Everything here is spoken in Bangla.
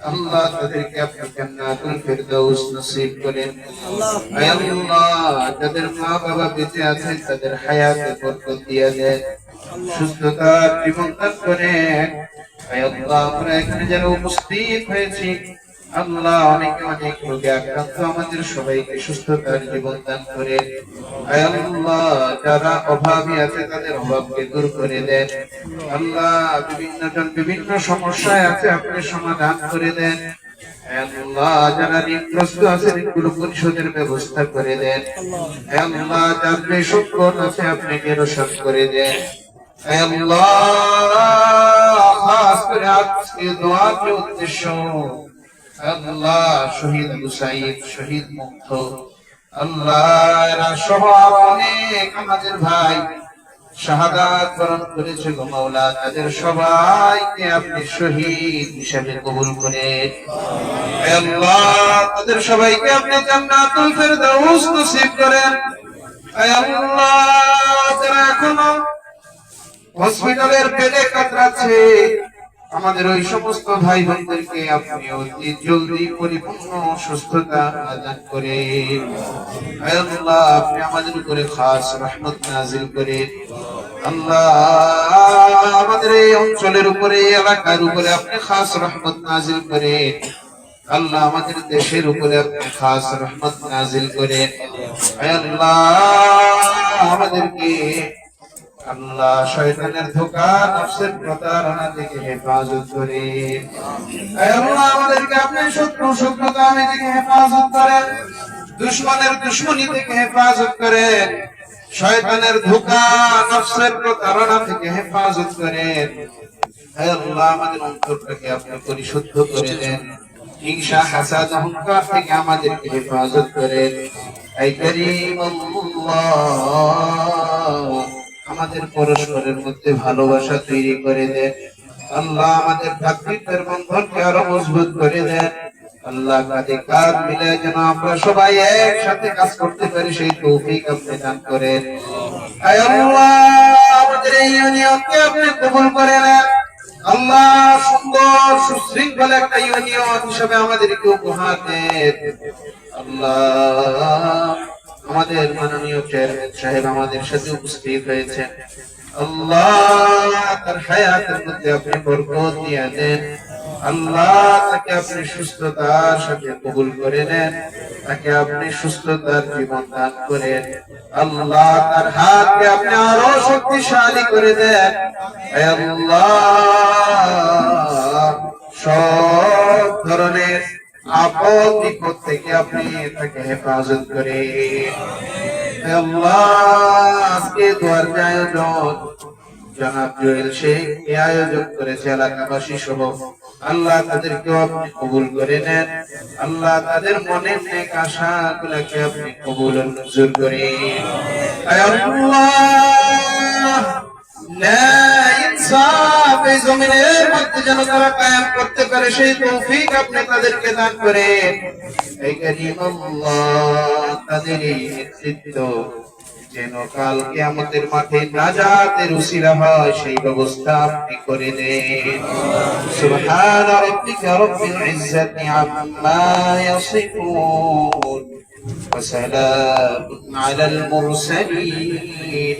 আল্লাহ তাদেরকে আপনি জান্নাতুল ফেরদাউস নসিব করেন। আল্লাহ। যাদের মা বাবা বেঁচে আছেন, তাদের হায়াতে বরকত দিয়ে দেন। সুস্থতা জীবন দান করেন। আয় আমরা এখানে যারা উপস্থিত হয়েছি পরিশোধের ব্যবস্থা করে দেন। আল্লাহ যার সংকট আছে আপনি নিরসন করে দেন। আল্লাহ উদ্দেশ্য আল্লাহ শহীদ হুসাইন, শহীদ মুক্ত। আল্লাহ অনেক আমাদের ভাই। শাহাদাত বরণ করেছিল মাওলা, তাদের সবাইকে আপনি শহীদ হিসাবে কবুল করে। আল্লাহ, তাদের সবাইকে আপনি জান্নাতুল ফেরদাউস নসিব করেন। আল্লাহ, যারা এখনও হসপিটালের বেডে কাতরাচ্ছে আমাদের ওই সমস্ত ভাই বোনদেরকে আপনি অতি জলদি পরিপূর্ণ সুস্থতা দান করে আল্লাহ, আপনি আমাদের উপরে খাস রহমত নাজিল করে। আল্লাহ, আমাদের এই অঞ্চলের উপরে এলাকার উপরে আপনি খাস রহমত নাজিল করে। আল্লাহ, আমাদের দেশের উপরে আপনি খাস রহমত নাজিল করে। আল্লাহ, আমাদেরকে আল্লাহ শয়তানের ধোকা, নফসের প্রতারণা থেকে হেফাজত করে। আল্লাহ, আমাদেরকে আপনি শত্রু শত্রুতা আমি থেকে হেফাজত করেন, দুশ্মনের দুশ্মনী থেকে হেফাজত করেন, শয়তানের ধোকা, নফসের প্রতারণা থেকে হেফাজত করেন। আল্লাহ, আমাদের অন্তরটাকে আপনি পরিশুদ্ধ করে দেন। হিংসা, হাসাদ, অহংকার থেকে আমাদেরকে হেফাজত করেন। এই করিম আল্লাহ। আমাদের পরস্পরের মধ্যে ভালোবাসা তৈরি করে দেন। আল্লাহ আমাদের ভ্রাতৃত্বের বন্ধনকে আরও মজবুত করে দেন। সুন্দর একটা ইউনিয়ন হিসেবে আমাদেরকে উপহার দেন। আল্লাহ আমাদের মাননীয় চেয়ারম্যান সাহেব আমাদের সাথে উপস্থিত হয়েছেন। কবুল করে নেন। আপনি সুস্থতার জীবন দান করেন। তার আপনি আরও শক্তিশালী করে দেন। সব ধরনের আপদ বিপদ থেকে আপনি তাকে হেফাজত করে। আজকে দোয়ার আয়োজন। জনাব জুয়েল শেখ এই আয়োজন করেছে এলাকাবাসী সহ। আল্লাহ তাদেরকেও আপনি কবুল করে নেন। আল্লাহ তাদের মনের নেক আশা গুলাকে আপনি কবুল মঞ্জুর করে। আল্লাহ এই জমিনের মধ্যে যেন তারা কায়েম করতে পারে সেই তৌফিক আপনি তাদেরকে দান করেন এই করিম আল্লাহ তাদের এই নেতৃত্ব যেন কালকে আমাদের মাঠে নাজাতের উসিলা হয় সেই ব্যবস্থা আপনি করে দেন সুবহান রাব্বিকা রব্বিল ইজ্জাতি আম্মা ইয়াসিফুন وسلام على المرسلين